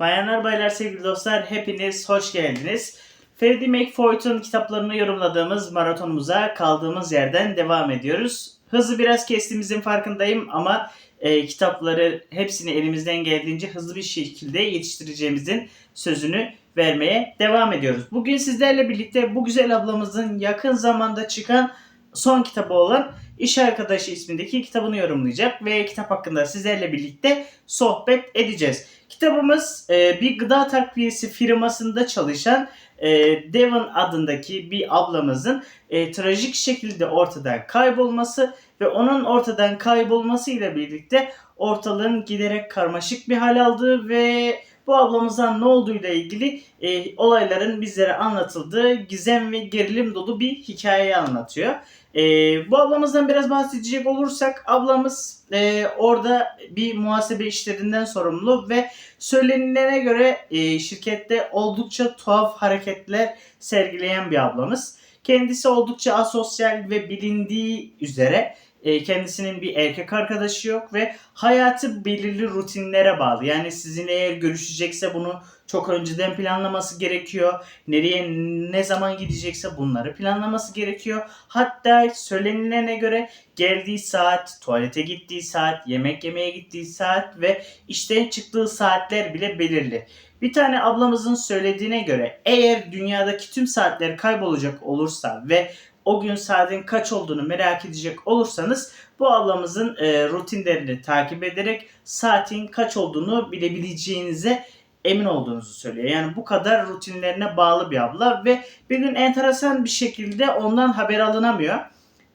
Bayanlar baylar sevgili dostlar hepiniz hoş geldiniz. Ferdi McFoyt'un kitaplarını yorumladığımız maratonumuza kaldığımız yerden devam ediyoruz. Hızı biraz kestiğimizin farkındayım ama e, kitapları hepsini elimizden geldiğince hızlı bir şekilde yetiştireceğimizin sözünü vermeye devam ediyoruz. Bugün sizlerle birlikte bu güzel ablamızın yakın zamanda çıkan son kitabı olan İş Arkadaşı ismindeki kitabını yorumlayacak ve kitap hakkında sizlerle birlikte sohbet edeceğiz. Kitabımız e, bir gıda takviyesi firmasında çalışan e, Devon adındaki bir ablamızın e, trajik şekilde ortadan kaybolması ve onun ortadan kaybolmasıyla birlikte ortalığın giderek karmaşık bir hal aldığı ve bu ablamıza ne olduğuyla ilgili e, olayların bizlere anlatıldığı gizem ve gerilim dolu bir hikayeyi anlatıyor. E, bu ablamızdan biraz bahsedecek olursak ablamız e, orada bir muhasebe işlerinden sorumlu ve söylenilene göre e, şirkette oldukça tuhaf hareketler sergileyen bir ablamız. Kendisi oldukça asosyal ve bilindiği üzere e, kendisinin bir erkek arkadaşı yok ve hayatı belirli rutinlere bağlı. Yani sizin eğer görüşecekse bunu çok önceden planlaması gerekiyor. Nereye ne zaman gidecekse bunları planlaması gerekiyor. Hatta söylenilene göre geldiği saat, tuvalete gittiği saat, yemek yemeye gittiği saat ve işten çıktığı saatler bile belirli. Bir tane ablamızın söylediğine göre eğer dünyadaki tüm saatler kaybolacak olursa ve o gün saatin kaç olduğunu merak edecek olursanız bu ablamızın e, rutinlerini takip ederek saatin kaç olduğunu bilebileceğinize emin olduğunuzu söylüyor. Yani bu kadar rutinlerine bağlı bir abla ve bir gün enteresan bir şekilde ondan haber alınamıyor.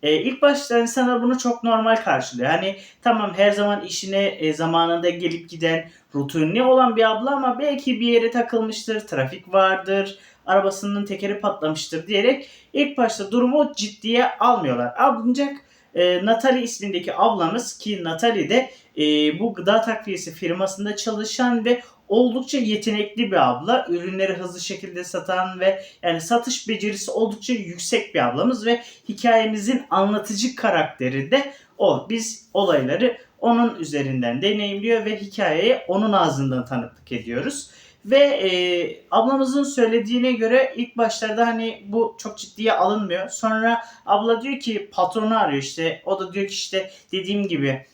E, ilk başta insanlar bunu çok normal karşılıyor. Hani tamam her zaman işine e, zamanında gelip giden rutinli olan bir abla ama belki bir yere takılmıştır, trafik vardır, arabasının tekeri patlamıştır diyerek ilk başta durumu ciddiye almıyorlar. Ancak e, Natalie ismindeki ablamız ki Natalie de e, bu gıda takviyesi firmasında çalışan ve oldukça yetenekli bir abla. Ürünleri hızlı şekilde satan ve yani satış becerisi oldukça yüksek bir ablamız ve hikayemizin anlatıcı karakteri de o. Biz olayları onun üzerinden deneyimliyor ve hikayeyi onun ağzından tanıklık ediyoruz. Ve e, ablamızın söylediğine göre ilk başlarda hani bu çok ciddiye alınmıyor. Sonra abla diyor ki patronu arıyor işte. O da diyor ki işte dediğim gibi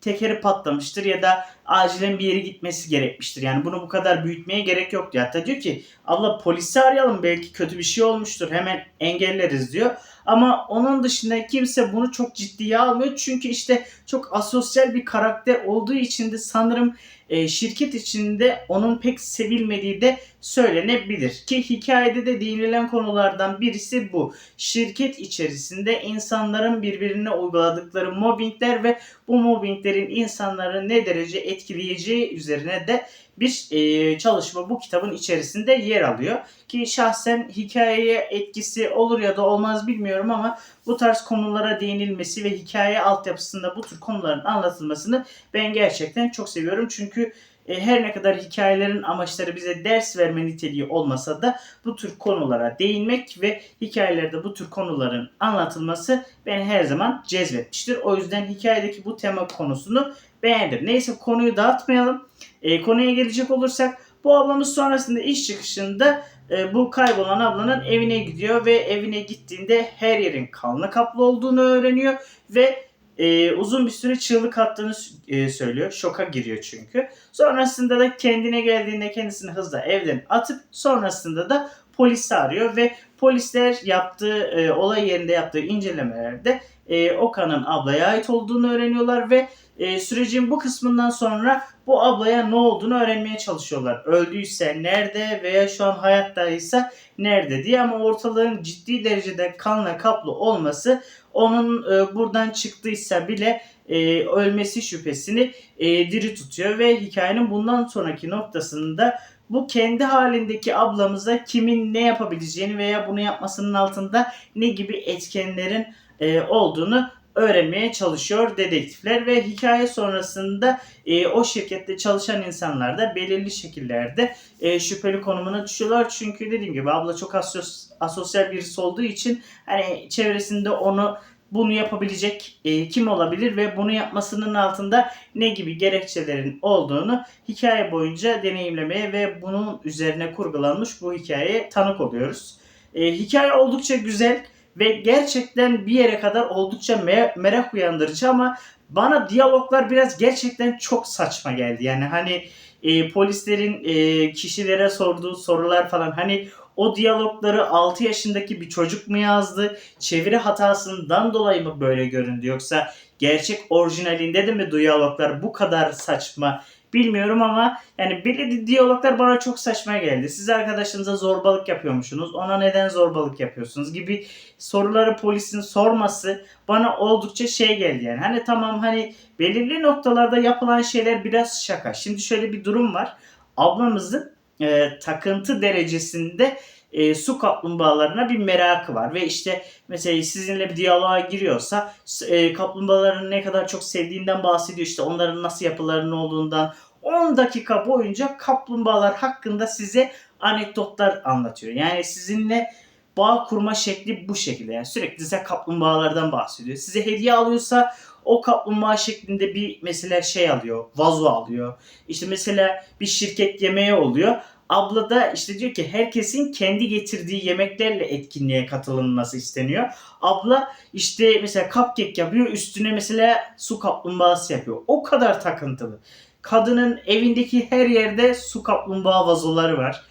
tekeri patlamıştır ya da acilen bir yere gitmesi gerekmiştir. Yani bunu bu kadar büyütmeye gerek yok diyor. Hatta diyor ki abla polisi arayalım belki kötü bir şey olmuştur hemen engelleriz diyor. Ama onun dışında kimse bunu çok ciddiye almıyor. Çünkü işte çok asosyal bir karakter olduğu için de sanırım e, şirket içinde onun pek sevilmediği de söylenebilir. Ki hikayede de değinilen konulardan birisi bu. Şirket içerisinde insanların birbirine uyguladıkları mobbingler ve bu mobbinglerin insanları ne derece etkileyeceği üzerine de bir e, çalışma bu kitabın içerisinde yer alıyor. Ki şahsen hikayeye etkisi olur ya da olmaz bilmiyorum ama bu tarz konulara değinilmesi ve hikaye altyapısında bu tür konuların anlatılmasını ben gerçekten çok seviyorum. Çünkü e, her ne kadar hikayelerin amaçları bize ders verme niteliği olmasa da bu tür konulara değinmek ve hikayelerde bu tür konuların anlatılması beni her zaman cezbetmiştir. O yüzden hikayedeki bu tema konusunu beğendim. Neyse konuyu dağıtmayalım. E, konuya gelecek olursak bu ablamız sonrasında iş çıkışında e, bu kaybolan ablanın evine gidiyor ve evine gittiğinde her yerin kanla kaplı olduğunu öğreniyor ve e, uzun bir süre çığlık attığını e, söylüyor. Şoka giriyor çünkü. Sonrasında da kendine geldiğinde kendisini hızla evden atıp sonrasında da polisi arıyor ve polisler yaptığı e, olay yerinde yaptığı incelemelerde e, Okan'ın ablaya ait olduğunu öğreniyorlar ve e, sürecin bu kısmından sonra bu ablaya ne olduğunu öğrenmeye çalışıyorlar. Öldüyse nerede veya şu an hayattaysa nerede diye ama ortalığın ciddi derecede kanla kaplı olması onun e, buradan çıktıysa bile e, ölmesi şüphesini e, diri tutuyor ve hikayenin bundan sonraki noktasında bu kendi halindeki ablamıza kimin ne yapabileceğini veya bunu yapmasının altında ne gibi etkenlerin e, olduğunu öğrenmeye çalışıyor dedektifler ve hikaye sonrasında e, o şirkette çalışan insanlar da belirli şekillerde e, şüpheli konumuna düşüyorlar. Çünkü dediğim gibi abla çok asos, asosyal birisi olduğu için hani çevresinde onu bunu yapabilecek e, kim olabilir ve bunu yapmasının altında ne gibi gerekçelerin olduğunu hikaye boyunca deneyimlemeye ve bunun üzerine kurgulanmış bu hikayeye tanık oluyoruz. E, hikaye oldukça güzel ve gerçekten bir yere kadar oldukça me- merak uyandırıcı ama bana diyaloglar biraz gerçekten çok saçma geldi. Yani hani e, polislerin e, kişilere sorduğu sorular falan hani o diyalogları 6 yaşındaki bir çocuk mu yazdı? Çeviri hatasından dolayı mı böyle göründü? Yoksa gerçek orijinalinde de mi diyaloglar bu kadar saçma? Bilmiyorum ama yani belli diyaloglar bana çok saçma geldi. Siz arkadaşınıza zorbalık yapıyormuşsunuz. Ona neden zorbalık yapıyorsunuz gibi soruları polisin sorması bana oldukça şey geldi yani. Hani tamam hani belirli noktalarda yapılan şeyler biraz şaka. Şimdi şöyle bir durum var. Ablamızın e, takıntı derecesinde e, su kaplumbağalarına bir merakı var ve işte mesela sizinle bir diyaloğa giriyorsa e, kaplumbağaların ne kadar çok sevdiğinden bahsediyor işte onların nasıl yapılarının olduğundan 10 dakika boyunca kaplumbağalar hakkında size anekdotlar anlatıyor. Yani sizinle bağ kurma şekli bu şekilde. Yani sürekli size kaplumbağalardan bahsediyor. Size hediye alıyorsa o kaplumbağa şeklinde bir mesela şey alıyor, vazo alıyor. İşte mesela bir şirket yemeği oluyor. Abla da işte diyor ki herkesin kendi getirdiği yemeklerle etkinliğe katılınması isteniyor. Abla işte mesela cupcake yapıyor üstüne mesela su kaplumbağası yapıyor. O kadar takıntılı. Kadının evindeki her yerde su kaplumbağa vazoları var.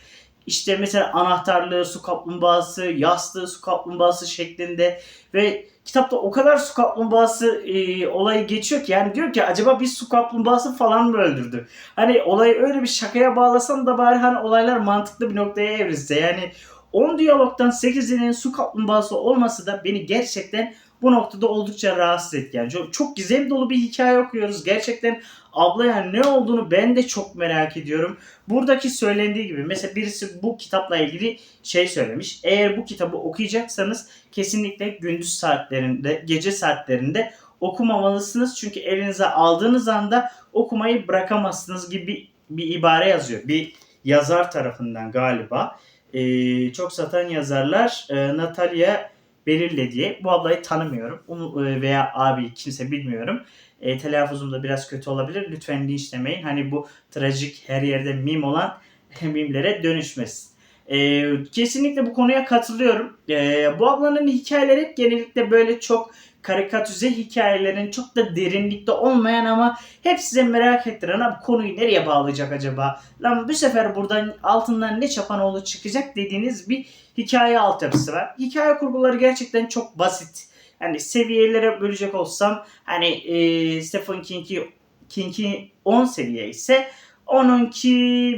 İşte mesela anahtarlığı su kaplumbağası, yastığı su kaplumbağası şeklinde ve kitapta o kadar su kaplumbağası e, olayı geçiyor ki yani diyor ki acaba bir su kaplumbağası falan mı öldürdü? Hani olayı öyle bir şakaya bağlasan da bari hani olaylar mantıklı bir noktaya evrilse. Yani 10 diyalogdan 8'inin su kaplumbağası olması da beni gerçekten bu noktada oldukça rahatsız etti. Yani çok, çok gizem dolu bir hikaye okuyoruz. Gerçekten abla yani ne olduğunu ben de çok merak ediyorum. Buradaki söylendiği gibi mesela birisi bu kitapla ilgili şey söylemiş. Eğer bu kitabı okuyacaksanız kesinlikle gündüz saatlerinde, gece saatlerinde okumamalısınız. Çünkü elinize aldığınız anda okumayı bırakamazsınız gibi bir ibare yazıyor. Bir yazar tarafından galiba. Ee, çok satan yazarlar e, Natalia Belirle diye. Bu ablayı tanımıyorum. Onu e, veya abi kimse bilmiyorum. E, telaffuzum da biraz kötü olabilir. Lütfen linçlemeyin. Hani bu trajik her yerde mim olan mimlere dönüşmesin. E, kesinlikle bu konuya katılıyorum. E, bu ablanın hikayeleri hep genellikle böyle çok karikatüze hikayelerin çok da derinlikte olmayan ama hep size merak ettiren abi konuyu nereye bağlayacak acaba? Lan bu sefer buradan altından ne çapanoğlu çıkacak dediğiniz bir hikaye altyapısı var. Hikaye kurguları gerçekten çok basit. Yani seviyelere bölecek olsam hani e, Stephen King'i King'i 10 seviye ise onunki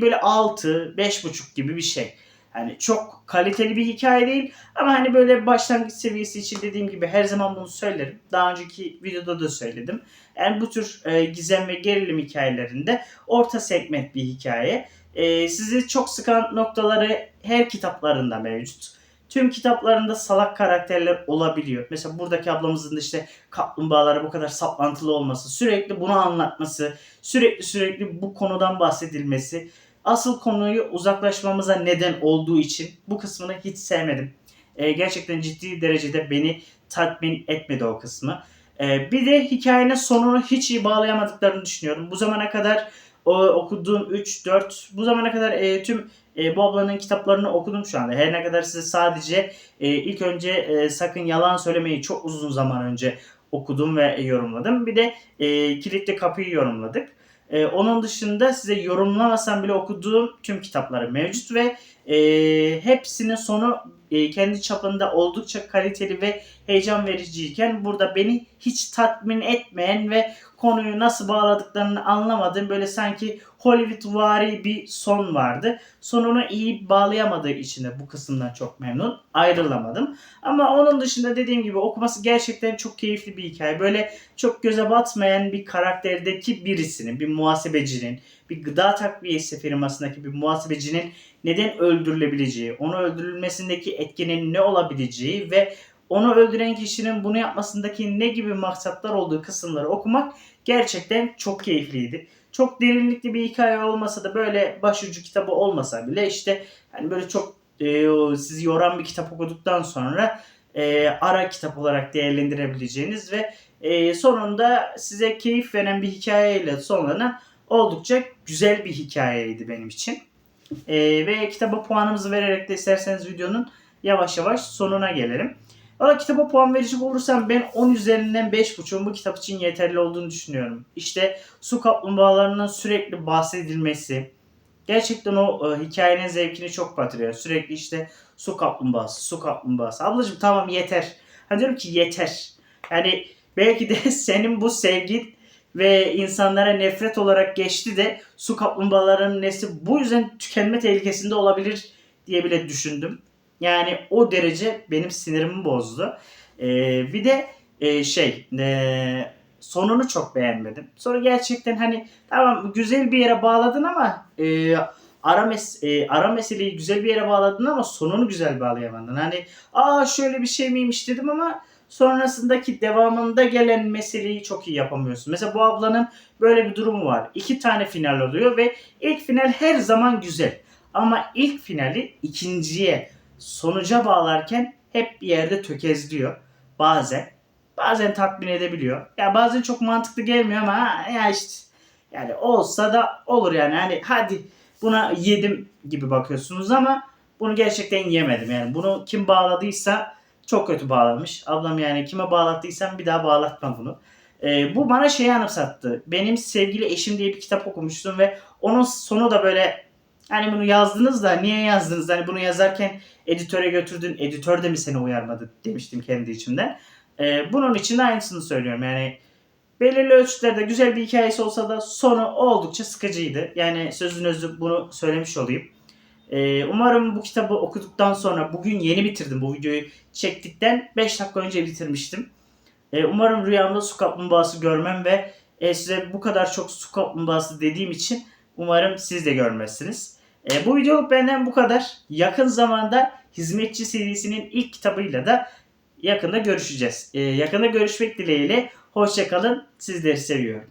böyle 6, 5.5 gibi bir şey. Yani çok kaliteli bir hikaye değil ama hani böyle başlangıç seviyesi için dediğim gibi her zaman bunu söylerim. Daha önceki videoda da söyledim. Yani bu tür e, gizem ve gerilim hikayelerinde orta segment bir hikaye. E, sizi çok sıkan noktaları her kitaplarında mevcut. Tüm kitaplarında salak karakterler olabiliyor. Mesela buradaki ablamızın da işte kaplumbağalara bu kadar saplantılı olması, sürekli bunu anlatması, sürekli sürekli bu konudan bahsedilmesi asıl konuyu uzaklaşmamıza neden olduğu için bu kısmını hiç sevmedim. E, gerçekten ciddi derecede beni tatmin etmedi o kısmı. E, bir de hikayenin sonunu hiç iyi bağlayamadıklarını düşünüyorum. Bu zamana kadar o, okuduğum 3, 4, bu zamana kadar e, tüm e, bu ablanın kitaplarını okudum şu anda. Her ne kadar size sadece e, ilk önce e, Sakın Yalan Söylemeyi çok uzun zaman önce okudum ve yorumladım. Bir de e, Kilitli Kapıyı yorumladık. Ee, onun dışında size yorumlamasam bile okuduğum tüm kitapları mevcut ve e, hepsinin sonu e, kendi çapında oldukça kaliteli ve heyecan vericiyken burada beni hiç tatmin etmeyen ve konuyu nasıl bağladıklarını anlamadığım böyle sanki Hollywood vari bir son vardı. Sonunu iyi bağlayamadığı için de bu kısımdan çok memnun. Ayrılamadım. Ama onun dışında dediğim gibi okuması gerçekten çok keyifli bir hikaye. Böyle çok göze batmayan bir karakterdeki birisinin, bir muhasebecinin, bir gıda takviyesi firmasındaki bir muhasebecinin neden öldürülebileceği, onu öldürülmesindeki etkinin ne olabileceği ve onu öldüren kişinin bunu yapmasındaki ne gibi maksatlar olduğu kısımları okumak gerçekten çok keyifliydi. Çok derinlikli bir hikaye olmasa da böyle başucu kitabı olmasa bile işte hani böyle çok e, sizi yoran bir kitap okuduktan sonra e, ara kitap olarak değerlendirebileceğiniz ve e, sonunda size keyif veren bir hikayeyle sonlanan oldukça güzel bir hikayeydi benim için. E, ve kitaba puanımızı vererek de isterseniz videonun yavaş yavaş sonuna gelelim. Valla kitaba puan verecek olursam ben 10 üzerinden 5.5'un bu kitap için yeterli olduğunu düşünüyorum. İşte su kaplumbağalarının sürekli bahsedilmesi, gerçekten o e, hikayenin zevkini çok batırıyor. Sürekli işte su kaplumbağası, su kaplumbağası. Ablacığım tamam yeter. Hani diyorum ki yeter. Yani belki de senin bu sevgin ve insanlara nefret olarak geçti de su kaplumbağalarının nesli bu yüzden tükenme tehlikesinde olabilir diye bile düşündüm. Yani o derece benim sinirimi bozdu. Ee, bir de e, şey e, sonunu çok beğenmedim. Sonra gerçekten hani tamam güzel bir yere bağladın ama e, ara, mes e, ara meseleyi güzel bir yere bağladın ama sonunu güzel bağlayamadın. Hani aa şöyle bir şey miymiş dedim ama sonrasındaki devamında gelen meseleyi çok iyi yapamıyorsun. Mesela bu ablanın böyle bir durumu var. İki tane final oluyor ve ilk final her zaman güzel. Ama ilk finali ikinciye sonuca bağlarken hep bir yerde tökezliyor. Bazen. Bazen tatmin edebiliyor. Ya bazen çok mantıklı gelmiyor ama ha, ya işte yani olsa da olur yani. Hani hadi buna yedim gibi bakıyorsunuz ama bunu gerçekten yemedim. Yani bunu kim bağladıysa çok kötü bağlamış. Ablam yani kime bağlattıysan bir daha bağlatma bunu. Ee, bu bana şeyi anımsattı. Benim sevgili eşim diye bir kitap okumuştum ve onun sonu da böyle hani bunu yazdınız da niye yazdınız? Hani bunu yazarken editöre götürdün. Editör de mi seni uyarmadı demiştim kendi içimden. Ee, bunun için de aynısını söylüyorum. Yani belirli ölçütlerde güzel bir hikayesi olsa da sonu oldukça sıkıcıydı. Yani sözün özü bunu söylemiş olayım. Ee, umarım bu kitabı okuduktan sonra bugün yeni bitirdim bu videoyu çektikten 5 dakika önce bitirmiştim. Ee, umarım rüyamda su kaplumbağası görmem ve e, size bu kadar çok su kaplumbağası dediğim için umarım siz de görmezsiniz. E, bu videoluk benden bu kadar. Yakın zamanda Hizmetçi serisinin ilk kitabıyla da yakında görüşeceğiz. E, yakında görüşmek dileğiyle. Hoşçakalın. Sizleri seviyorum.